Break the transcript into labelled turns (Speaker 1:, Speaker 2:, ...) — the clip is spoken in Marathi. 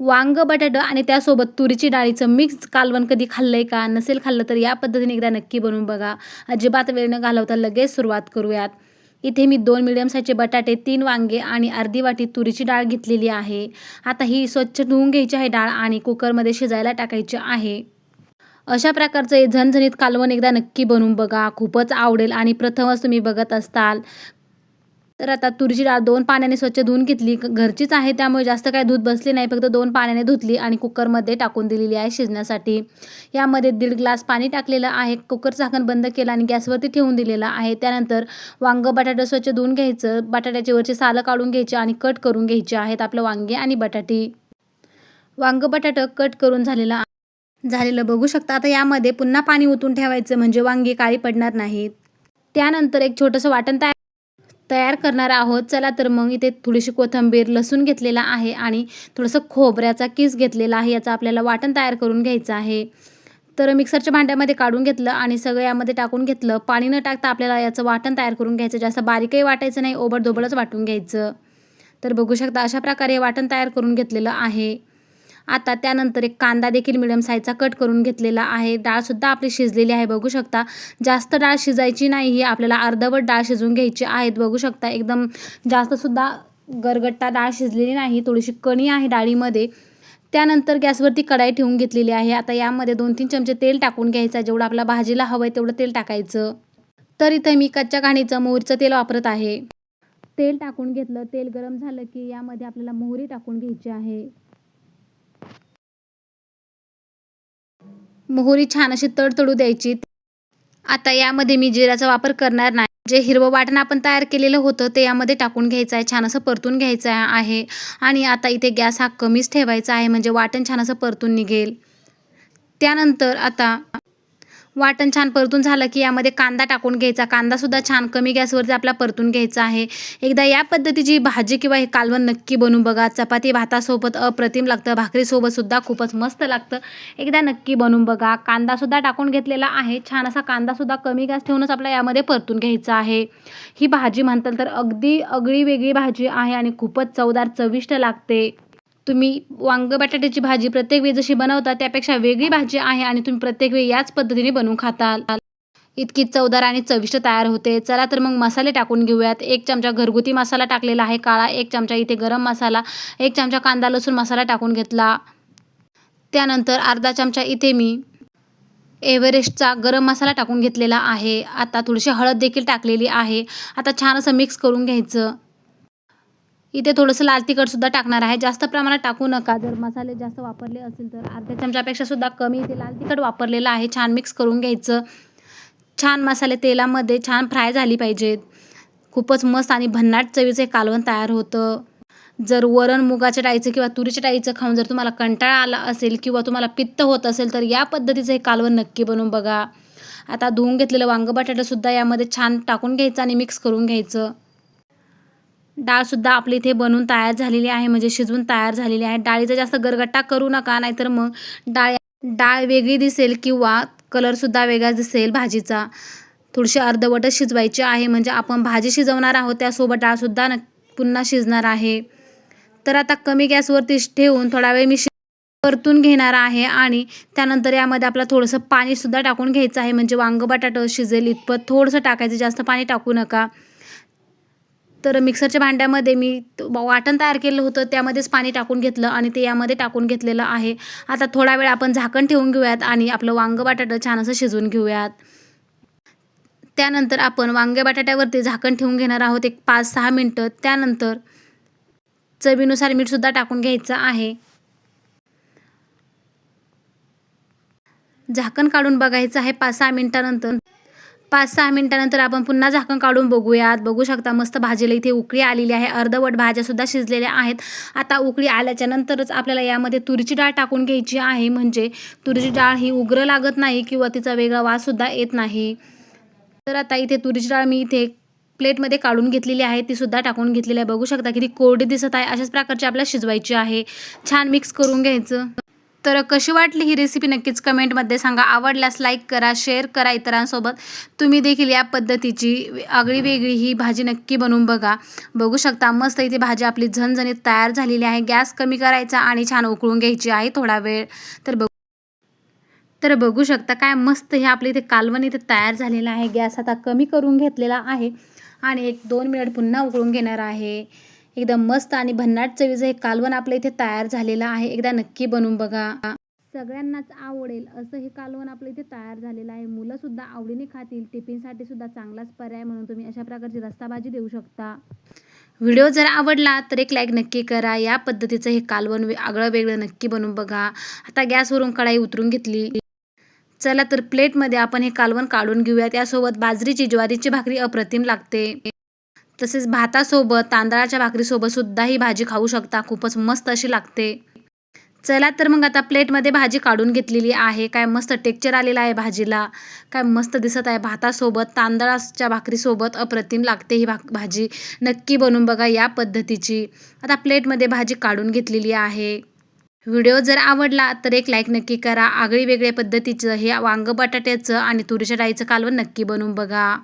Speaker 1: वांग बटाटं आणि त्यासोबत तुरीची डाळीचं मिक्स कालवण कधी खाल्लं आहे का नसेल खाल्लं तर या पद्धतीने एकदा नक्की बनवून बघा. अजिबात वेळ न घालवता लगेच सुरुवात करूयात. इथे मी दोन मिडियम साईजचे बटाटे तीन वांगे आणि अर्धी वाटी तुरीची डाळ घेतलेली आहे. आता ही स्वच्छ धुवून घ्यायची आहे डाळ आणि कुकरमध्ये शिजायला टाकायची आहे. अशा प्रकारचं हे झणझणीत कालवण एकदा नक्की बनवून बघा. खूपच आवडेल आणि प्रथमच तुम्ही बघत असताल. तर आता तुरीची डाळ दोन पाण्याने स्वच्छ धुवून घेतली. घरचीच आहे त्यामुळे जास्त काय दूध बसली नाही. फक्त दोन पाण्याने धुतली आणि कुकरमध्ये टाकून दिलेली आहे शिजण्यासाठी. यामध्ये दीड ग्लास पाणी टाकलेलं आहे. कुकर झाकण बंद केलं आणि गॅसवरती ठेवून दिलेलं आहे. त्यानंतर वांग बटाटा स्वच्छ धुवून घ्यायचं. बटाट्याचे वरचे सालं काढून घ्यायची आणि कट करून घ्यायची आहेत आपलं वांगे आणि बटाटी. वांग बटाटं कट करून झालेलं झालेलं बघू शकता. आता यामध्ये पुन्हा पाणी ओतून ठेवायचं म्हणजे वांगी काळी पडणार नाहीत. त्यानंतर एक छोटंसं वाटण तयार तयार करणार आहोत. चला तर मग इथे थोडीशी कोथिंबीर लसूण घेतलेला आहे आणि थोडंसं खोबऱ्याचा किस घेतलेला आहे. याचं आपल्याला वाटण तयार करून घ्यायचं आहे. तर मिक्सरच्या भांड्यामध्ये काढून घेतलं आणि सगळं यामध्ये टाकून घेतलं. पाणी न टाकता आपल्याला याचं वाटण तयार करून घ्यायचं. जास्त बारीकही वाटायचं नाही ओबडधोबडच वाटून घ्यायचं. तर बघू शकता अशा प्रकारे वाटण तयार करून घेतलेलं आहे. आता त्यानंतर एक कांदा देखील मिडियम साईजचा कट करून घेतलेला आहे. डाळसुद्धा आपली शिजलेली आहे बघू शकता. जास्त डाळ शिजायची नाही ही आपल्याला अर्धवट डाळ शिजवून घ्यायची आहेत बघू शकता. एकदम जास्तसुद्धा गरगट्टा डाळ शिजलेली नाही थोडीशी कणी आहे डाळीमध्ये. त्यानंतर गॅसवरती कढाई ठेवून घेतलेली आहे. आता यामध्ये दोन तीन चमचे तेल टाकून घ्यायचं जेवढं आपल्या भाजीला हवं आहे तेवढं तेल टाकायचं. तर इथं मी कच्च्या घाणीचं मोहरीचं तेल वापरत आहे. तेल टाकून घेतलं तेल गरम झालं की यामध्ये आपल्याला मोहरी टाकून घ्यायची आहे. मोहरी छान अशी तडतडू द्यायची. आता यामध्ये मी जिऱ्याचा वापर करणार नाही. जे हिरवं वाटण आपण तयार केलेलं होतं ते यामध्ये टाकून घ्यायचं आहे. छान असं परतून घ्यायचं आहे. आणि आता इथे गॅस हा कमीच ठेवायचा आहे. म्हणजे वाटण छान असं परतून निघेल. त्यानंतर आता वाटण छान परतून झालं की यामध्ये कांदा टाकून घ्यायचा. कांदासुद्धा छान कमी गॅसवरती आपला परतून घ्यायचा आहे. एकदा या पद्धतीची भाजी किंवा हे कालवण नक्की बनवून बघा. चपाती भातासोबत अप्रतिम लागतं. भाकरीसोबतसुद्धा खूपच मस्त लागतं. एकदा नक्की बनवून बघा. कांदासुद्धा टाकून घेतलेला आहे. छान असा कांदासुद्धा कमी गॅस ठेवूनच आपला यामध्ये परतून घ्यायचा आहे. ही भाजी म्हणताल तर अगदी अगळी वेगळी भाजी आहे आणि खूपच चवदार चविष्ट लागते. तुम्ही वांग बटाट्याची भाजी प्रत्येक वेळी जशी बनवता त्यापेक्षा वेगळी भाजी आहे आणि तुम्ही प्रत्येक वेळी याच पद्धतीने बनवून खाताल. इतकी चवदार आणि चविष्ट तयार होते. चला तर मग मसाले टाकून घेऊयात. एक चमचा घरगुती मसाला टाकलेला आहे काळा. एक चमचा इथे गरम मसाला. एक चमचा कांदा लसूण मसाला टाकून घेतला. त्यानंतर अर्धा चमचा इथे मी एव्हरेस्टचा गरम मसाला टाकून घेतलेला आहे. आता थोडीशी हळद देखील टाकलेली आहे. आता छान असं मिक्स करून घ्यायचं. इथे थोडंसं लाल तिखटसुद्धा टाकणार आहे. जास्त प्रमाणात टाकू नका. जर मसाले जास्त वापरले असेल तर अर्ध्या चमच्यापेक्षासुद्धा कमी इथे लाल तिखट वापरलेलं आहे. छान मिक्स करून घ्यायचं. छान मसाले तेलामध्ये छान फ्राय झाली पाहिजेत खूपच मस्त आणि भन्नाट चवीचं हे कालवण तयार होतं. जर वरण मुगाच्या डाळीचं किंवा तुरीच्या डाळीचं खाऊन जर तुम्हाला कंटाळा आला असेल किंवा तुम्हाला पित्त होत असेल तर या पद्धतीचं हे कालवण नक्की बनवून बघा. आता धुवून घेतलेलं वांग बटाटासुद्धा यामध्ये छान टाकून घ्यायचं आणि मिक्स करून घ्यायचं. डाळसुद्धा आपली इथे बनवून तयार झालेली आहे म्हणजे शिजवून तयार झालेली आहे. डाळीचा जास्त गरगट्टा करू नका नाहीतर मग डाळ डाळ वेगळी दिसेल किंवा कलरसुद्धा वेगळा दिसेल भाजीचा. थोडीशी अर्धवटच शिजवायची आहे म्हणजे आपण भाजी शिजवणार आहोत त्यासोबत डाळसुद्धा न पुन्हा शिजणार आहे. तर आता कमी गॅसवरती ठेवून थोडा वेळ मी शि परतून घेणार आहे आणि त्यानंतर यामध्ये आपलं थोडंसं पाणीसुद्धा टाकून घ्यायचं आहे म्हणजे वांग बटाटं शिजेल इतपत थोडंसं टाकायचं जास्त पाणी टाकू नका. तर मिक्सरच्या भांड्यामध्ये मी वाटण तयार केलं होतं त्यामध्येच पाणी टाकून घेतलं आणि ते यामध्ये टाकून घेतलेलं आहे. आता थोडा वेळ आपण झाकण ठेवून घेऊयात आणि आपलं वांगं बटाटं छान असं शिजवून घेऊयात. त्यानंतर आपण वांगे बटाट्यावरती झाकण ठेवून घेणार आहोत एक पाच सहा मिनटं. त्यानंतर चवीनुसार मीठसुद्धा टाकून घ्यायचं आहे. झाकण काढून बघायचं आहे पाच सहा मिनटानंतर. पाच सहा मिनटानंतर आपण पुन्हा झाकण काढून बघूयात. बघू शकता मस्त भाजीला इथे उकळी आलेली आहे. अर्धवट भाज्यासुद्धा शिजलेल्या आहेत. आता उकळी आल्याच्या नंतरच आपल्याला यामध्ये तुरीची डाळ टाकून घ्यायची आहे. म्हणजे तुरीची डाळ ही उग्र लागत नाही किंवा तिचा वेगळा वाससुद्धा येत नाही. तर आता इथे तुरीची डाळ मी इथे प्लेटमध्ये काढून घेतलेली आहे. ती सुद्धा टाकून घेतलेली आहे. बघू शकता किती कोरडी दिसत आहे. अशाच प्रकारची आपल्याला शिजवायची आहे. छान मिक्स करून घ्यायचं. तर कशी वाटली ही रेसिपी नक्कीच कमेंटमध्ये सांगा. आवडल्यास लाईक करा शेअर करा इतरांसोबत. तुम्ही देखील या पद्धतीची आगळी वेगळी ही भाजी नक्की बनवून बघा. बघू शकता मस्त इथे भाजी आपली झणझणीत तयार झालेली आहे. गॅस कमी करायचा आणि छान उकळून घ्यायची आहे थोडा वेळ. तर बघू तर बघू शकता काय मस्त हे आपले इथे कालवण इथे तयार झालेलं आहे. गॅस आता कमी करून घेतलेला आहे. आणि एक दोन मिनिट पुन्हा उकळून घेणार आहे. एकदम मस्त आणि भन्नाट चवीचं हे कालवण आपलं इथे तयार झालेलं आहे. एकदा नक्की बनवून बघा. सगळ्यांनाच आवडेल असं हे कालवण आपलं इथे तयार झालेलं आहे. मुलं सुद्धा आवडीने खातील. टिफिनसाठी सुद्धा चांगलाच पर्याय म्हणून तुम्ही अशा प्रकारची रस्ता भाजी देऊ शकता. व्हिडिओ जर आवडला तर एक लाईक नक्की करा. या पद्धतीचं हे कालवण आगळं वेगळं नक्की बनवून बघा. आता गॅसवरून कढाई उतरून घेतली. चला तर प्लेटमध्ये आपण हे कालवण काढून घेऊया त्यासोबत बाजरीची ज्वारीची भाकरी अप्रतिम लागते. तसेच भातासोबत तांदळाच्या भाकरीसोबत सुद्धा ही भाजी खाऊ शकता. खूपच मस्त अशी लागते. चला तर मग आता प्लेटमध्ये भाजी काढून घेतलेली आहे. काय मस्त टेक्चर आलेला आहे भाजीला. काय मस्त दिसत आहे. भातासोबत तांदळाच्या भाकरीसोबत अप्रतिम लागते ही भा भाजी. नक्की बनवून बघा या पद्धतीची. आता प्लेटमध्ये भाजी काढून घेतलेली आहे. व्हिडिओ जर आवडला तर एक लाईक नक्की करा. आगळी वेगळ्या पद्धतीचं हे वांग बटाट्याचं आणि तुरीच्या डाळीचं कालवण नक्की बनवून बघा.